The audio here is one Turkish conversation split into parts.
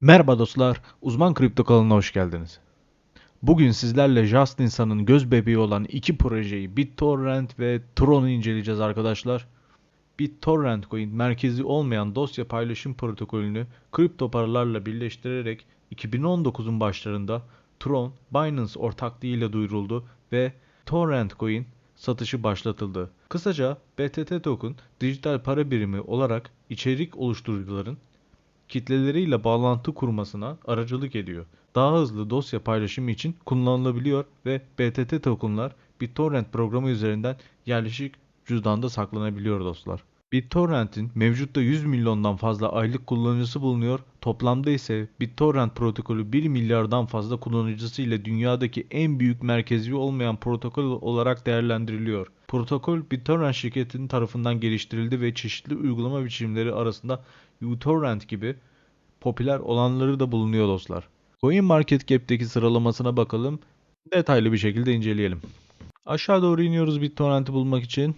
Merhaba dostlar, Uzman Kripto kanalına hoş geldiniz. Bugün sizlerle Just insanın göz bebeği olan iki projeyi BitTorrent ve Tron'u inceleyeceğiz arkadaşlar. BitTorrent Coin merkezi olmayan dosya paylaşım protokolünü kripto paralarla birleştirerek 2019'un başlarında Tron, Binance ortaklığıyla duyuruldu ve Torrent Coin satışı başlatıldı. Kısaca BTT Token dijital para birimi olarak içerik oluşturucuların kitleleriyle bağlantı kurmasına aracılık ediyor. Daha hızlı dosya paylaşımı için kullanılabiliyor ve BTT tokenlar BitTorrent programı üzerinden yerleşik cüzdanda saklanabiliyor dostlar. BitTorrent'in mevcutta 100 milyondan fazla aylık kullanıcısı bulunuyor. Toplamda ise BitTorrent protokolü 1 milyardan fazla kullanıcısı ile dünyadaki en büyük merkezi olmayan protokol olarak değerlendiriliyor. Protokol BitTorrent şirketinin tarafından geliştirildi ve çeşitli uygulama biçimleri arasında uTorrent gibi popüler olanları da bulunuyor dostlar. CoinMarketCap'teki sıralamasına bakalım. Detaylı bir şekilde inceleyelim. Aşağı doğru iniyoruz BitTorrent'i bulmak için.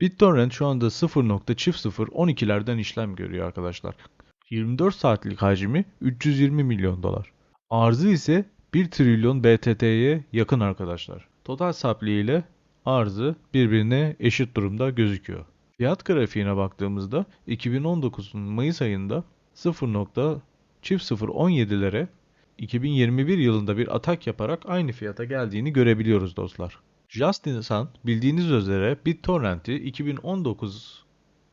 BitTorrent şu anda 0.0012'lerden işlem görüyor arkadaşlar. 24 saatlik hacmi 320 milyon dolar. Arzı ise 1 trilyon BTT'ye yakın arkadaşlar. Total supply ile arzı birbirine eşit durumda gözüküyor. Fiyat grafiğine baktığımızda 2019'un Mayıs ayında 0.0017'lere 2021 yılında bir atak yaparak aynı fiyata geldiğini görebiliyoruz dostlar. Justin Sun bildiğiniz üzere BitTorrent'i 2019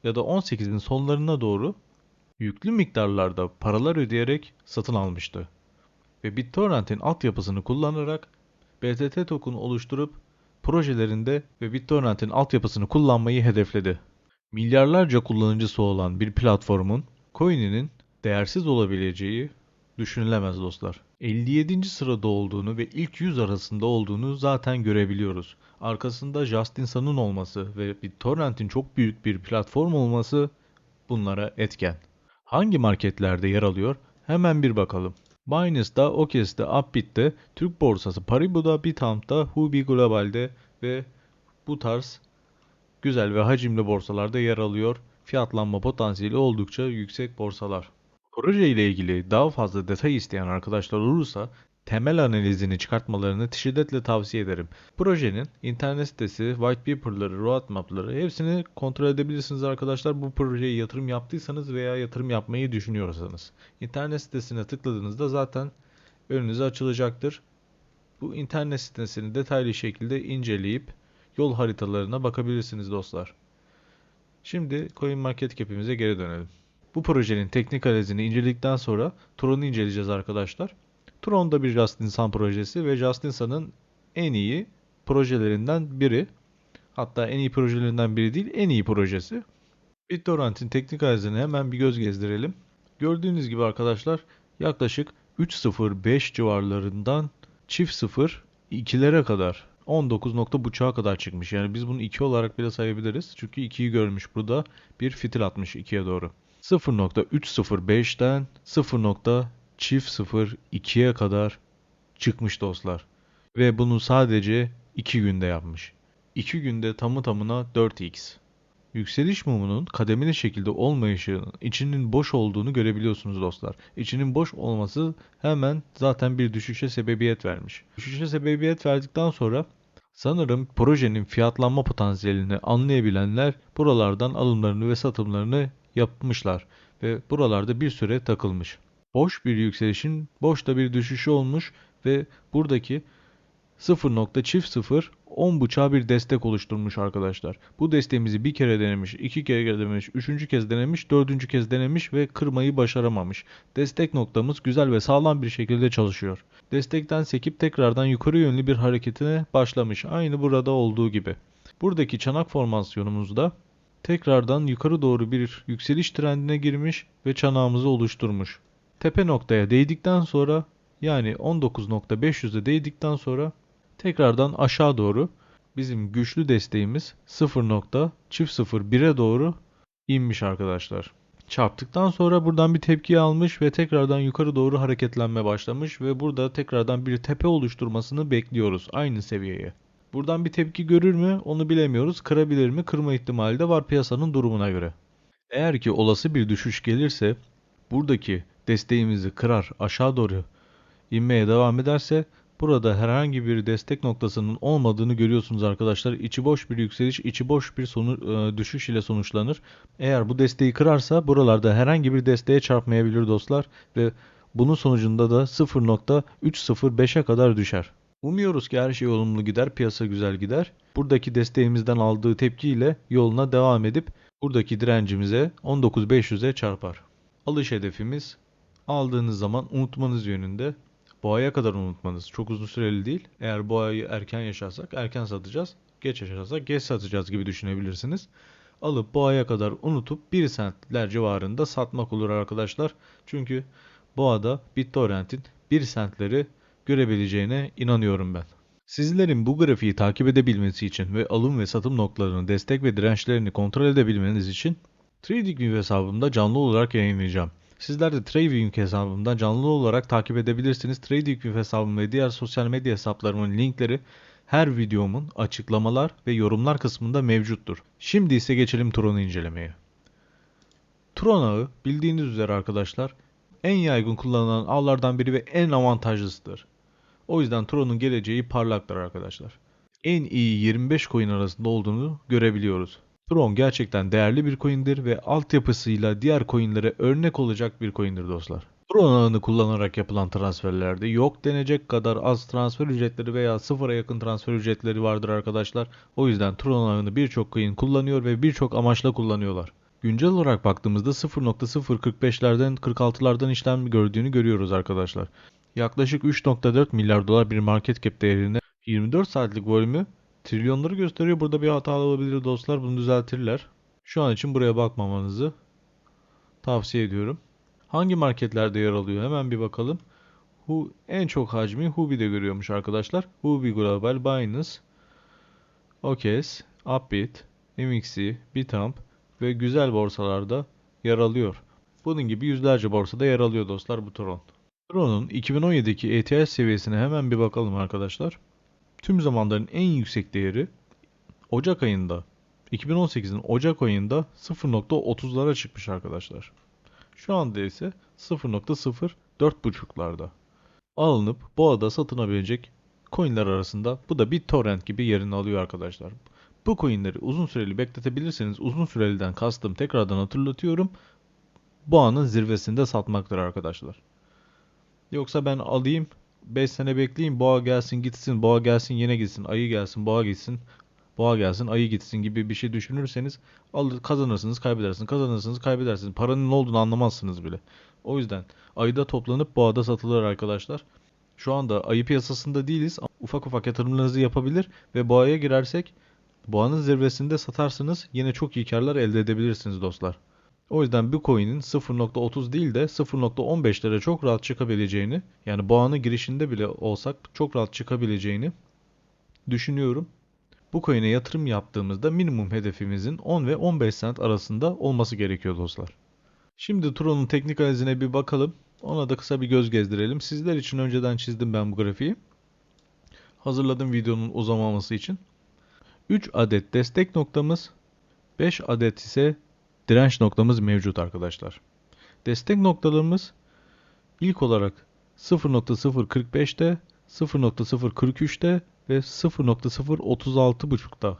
ya da 18'in sonlarına doğru yüklü miktarlarda paralar ödeyerek satın almıştı. Ve BitTorrent'in altyapısını kullanarak BTT token oluşturup projelerinde ve BitTorrent'in altyapısını kullanmayı hedefledi. Milyarlarca kullanıcısı olan bir platformun coin'inin değersiz olabileceği düşünülemez dostlar. 57. sırada olduğunu ve ilk 100 arasında olduğunu zaten görebiliyoruz. Arkasında Justin Sun'un olması ve BitTorrent'in çok büyük bir platform olması bunlara etken. Hangi marketlerde yer alıyor? Hemen bir bakalım. Binance'da, OKEx'te, Upbit'te, Türk borsası Paribu'da, Bitamp'ta, Huobi Global'de ve bu tarz güzel ve hacimli borsalarda yer alıyor. Fiyatlanma potansiyeli oldukça yüksek borsalar. Proje ile ilgili daha fazla detay isteyen arkadaşlar olursa temel analizini çıkartmalarını şiddetle tavsiye ederim. Projenin internet sitesi, white paper'ları, roadmap'ları hepsini kontrol edebilirsiniz arkadaşlar. Bu projeye yatırım yaptıysanız veya yatırım yapmayı düşünüyorsanız. İnternet sitesine tıkladığınızda zaten önünüze açılacaktır. Bu internet sitesini detaylı şekilde inceleyip yol haritalarına bakabilirsiniz dostlar. Şimdi CoinMarketCap'imize geri dönelim. Bu projenin teknik analizini inceledikten sonra Tron'u inceleyeceğiz arkadaşlar. Tron da bir Justin Sun projesi ve Justin Sun'ın en iyi projelerinden biri. Hatta en iyi projelerinden biri değil, en iyi projesi. BitTorrent'in teknik analizine hemen bir göz gezdirelim. Gördüğünüz gibi arkadaşlar yaklaşık 3.05 civarlarından çift 0 2'lere kadar 19 nokta buçuğa kadar çıkmış. Yani biz bunu 2 olarak bile sayabiliriz. Çünkü 2'yi görmüş burada. Bir fitil atmış 2'ye doğru. 0.305'ten 0.02'ye kadar çıkmış dostlar. Ve bunu sadece 2 günde yapmış. 2 günde tamı tamına 4x. Yükseliş mumunun kademeli şekilde olmayışının içinin boş olduğunu görebiliyorsunuz dostlar. İçinin boş olması hemen zaten bir düşüşe sebebiyet vermiş. Düşüşe sebebiyet verdikten sonra sanırım projenin fiyatlanma potansiyelini anlayabilenler buralardan alımlarını ve satımlarını yapmışlar ve buralarda bir süre takılmış. Boş bir yükselişin boşta bir düşüşü olmuş ve buradaki 0.00 10 buçuğa bir destek oluşturmuş arkadaşlar. Bu desteğimizi bir kere denemiş, iki kere denemiş, üçüncü kez denemiş, dördüncü kez denemiş ve kırmayı başaramamış. Destek noktamız güzel ve sağlam bir şekilde çalışıyor. Destekten sekip tekrardan yukarı yönlü bir hareketine başlamış. Aynı burada olduğu gibi. Buradaki çanak formasyonumuzda tekrardan yukarı doğru bir yükseliş trendine girmiş ve çanağımızı oluşturmuş. Tepe noktaya değdikten sonra yani 19.500'e değdikten sonra tekrardan aşağı doğru bizim güçlü desteğimiz 0.001'e doğru inmiş arkadaşlar. Çarptıktan sonra buradan bir tepki almış ve tekrardan yukarı doğru hareketlenme başlamış ve burada tekrardan bir tepe oluşturmasını bekliyoruz aynı seviyeye. Buradan bir tepki görür mü onu bilemiyoruz. Kırabilir mi? Kırma ihtimali de var piyasanın durumuna göre. Eğer ki olası bir düşüş gelirse buradaki desteğimizi kırar aşağı doğru inmeye devam ederse burada herhangi bir destek noktasının olmadığını görüyorsunuz arkadaşlar. İçi boş bir yükseliş, içi boş bir sonu, e, düşüş ile sonuçlanır. Eğer bu desteği kırarsa buralarda herhangi bir desteğe çarpmayabilir dostlar ve bunun sonucunda da 0.305'e kadar düşer. Umuyoruz ki her şey olumlu gider, piyasa güzel gider. Buradaki desteğimizden aldığı tepkiyle yoluna devam edip buradaki direncimize 19.500'e çarpar. Alış hedefimiz aldığınız zaman unutmanız yönünde. Boğaya kadar unutmanız çok uzun süreli değil. Eğer boğayı erken yaşarsak erken satacağız. Geç yaşarsak geç satacağız gibi düşünebilirsiniz. Alıp boğaya kadar unutup 1 centler civarında satmak olur arkadaşlar. Çünkü boğada BitTorrent'in 1 centleri görebileceğine inanıyorum ben. Sizlerin bu grafiği takip edebilmesi için ve alım ve satım noktalarını, destek ve dirençlerini kontrol edebilmeniz için TradingView hesabımda canlı olarak yayınlayacağım. Sizler de TradingView hesabımdan canlı olarak takip edebilirsiniz. TradingView hesabım ve diğer sosyal medya hesaplarımın linkleri her videomun açıklamalar ve yorumlar kısmında mevcuttur. Şimdi ise geçelim Tron'u incelemeye. Tron ağı bildiğiniz üzere arkadaşlar en yaygın kullanılan ağlardan biri ve en avantajlısıdır. O yüzden Tron'un geleceği parlaktır arkadaşlar. En iyi 25 coin arasında olduğunu görebiliyoruz. Tron gerçekten değerli bir coin'dir ve altyapısıyla diğer coin'lere örnek olacak bir coin'dir dostlar. Tron ağını kullanarak yapılan transferlerde yok denecek kadar az transfer ücretleri veya sıfıra yakın transfer ücretleri vardır arkadaşlar. O yüzden Tron ağını birçok coin kullanıyor ve birçok amaçla kullanıyorlar. Güncel olarak baktığımızda 0.045'lerden 46'lardan işlem gördüğünü görüyoruz arkadaşlar. Yaklaşık 3.4 milyar dolar bir market cap değerinde 24 saatlik volümü trilyonları gösteriyor. Burada bir hata olabilir dostlar. Bunu düzeltirler. Şu an için buraya bakmamanızı tavsiye ediyorum. Hangi marketlerde yer alıyor? Hemen bir bakalım. Hu, en çok hacmi Huobi'de görüyormuş arkadaşlar. Huobi Global, Binance, OKES, Upbit, MXC, Bitamp ve güzel borsalarda yer alıyor. Bunun gibi yüzlerce borsada yer alıyor dostlar bu Tron. Tron'un 2017'deki ETH seviyesine hemen bir bakalım arkadaşlar. Tüm zamanların en yüksek değeri Ocak ayında 2018'in Ocak ayında 0.30'lara çıkmış arkadaşlar. Şu anda ise 0.04.5'larda. Alınıp boğada satınabilecek coinler arasında bu da BitTorrent gibi yerini alıyor arkadaşlar. Bu coinleri uzun süreli bekletebilirseniz uzun süreliden kastım tekrardan hatırlatıyorum. Boğanın zirvesinde satmaktır arkadaşlar. Yoksa ben alayım 5 sene bekleyeyim boğa gelsin gitsin boğa gelsin yine gitsin ayı gelsin boğa gitsin boğa gelsin ayı gitsin gibi bir şey düşünürseniz alır, kazanırsınız kaybedersiniz kazanırsınız kaybedersiniz paranın ne olduğunu anlamazsınız bile. O yüzden ayıda toplanıp boğada satılır arkadaşlar. Şu anda ayı piyasasında değiliz. Ufak ufak yatırımlarınızı yapabilir ve boğaya girersek boğanın zirvesinde satarsınız yine çok iyi karlar elde edebilirsiniz dostlar. O yüzden bir coin'in 0.30 değil de 0.15'lere çok rahat çıkabileceğini yani boğanın girişinde bile olsak çok rahat çıkabileceğini düşünüyorum. Bu coin'e yatırım yaptığımızda minimum hedefimizin 10 ve 15 cent arasında olması gerekiyor dostlar. Şimdi Tron'un teknik analizine bir bakalım. Ona da kısa bir göz gezdirelim. Sizler için önceden çizdim ben bu grafiği. Hazırladım videonun uzamaması için. 3 adet destek noktamız, 5 adet ise direnç noktamız mevcut arkadaşlar. Destek noktalarımız ilk olarak 0.045'te, 0.043'te ve 0.036.5'ta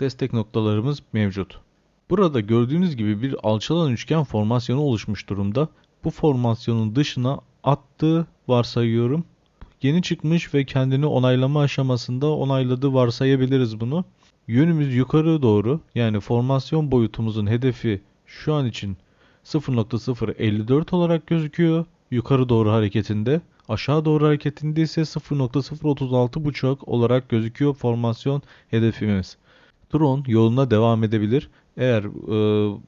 destek noktalarımız mevcut. Burada gördüğünüz gibi bir alçalan üçgen formasyonu oluşmuş durumda. Bu formasyonun dışına attığı varsayıyorum. Yeni çıkmış ve kendini onaylama aşamasında onayladığı varsayabiliriz bunu. Yönümüz yukarı doğru yani formasyon boyutumuzun hedefi şu an için 0.054 olarak gözüküyor. Yukarı doğru hareketinde. Aşağı doğru hareketinde ise 0.036.5 olarak gözüküyor formasyon hedefimiz. Drone yoluna devam edebilir. Eğer e,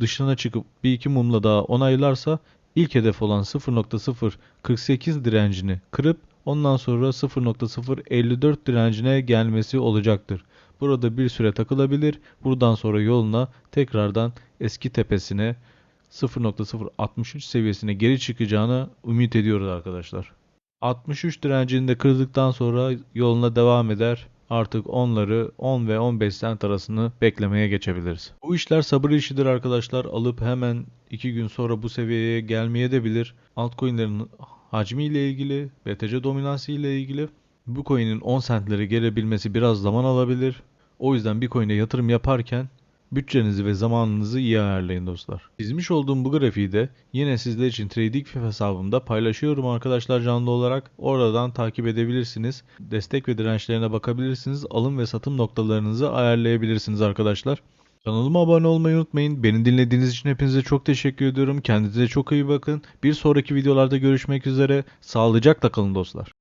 dışına çıkıp bir iki mumla daha onaylarsa ilk hedef olan 0.048 direncini kırıp ondan sonra 0.054 direncine gelmesi olacaktır. Burada bir süre takılabilir. Buradan sonra yoluna tekrardan eski tepesine 0.063 seviyesine geri çıkacağını ümit ediyoruz arkadaşlar. 63 direncini de kırdıktan sonra yoluna devam eder artık onları 10 ve 15 cent arasını beklemeye geçebiliriz. Bu işler sabır işidir arkadaşlar. Alıp hemen 2 gün sonra bu seviyeye gelmeye de bilir. Altcoin'lerin hacmi ile ilgili, BTC dominansı ile ilgili bu coin'in 10 centlere gelebilmesi biraz zaman alabilir. O yüzden bir coin'e yatırım yaparken bütçenizi ve zamanınızı iyi ayarlayın dostlar. Çizmiş olduğum bu grafiği de yine sizler için TradingView hesabımda paylaşıyorum arkadaşlar canlı olarak. Oradan takip edebilirsiniz. Destek ve dirençlerine bakabilirsiniz. Alım ve satım noktalarınızı ayarlayabilirsiniz arkadaşlar. Kanalıma abone olmayı unutmayın. Beni dinlediğiniz için hepinize çok teşekkür ediyorum. Kendinize çok iyi bakın. Bir sonraki videolarda görüşmek üzere. Sağlıcakla kalın dostlar.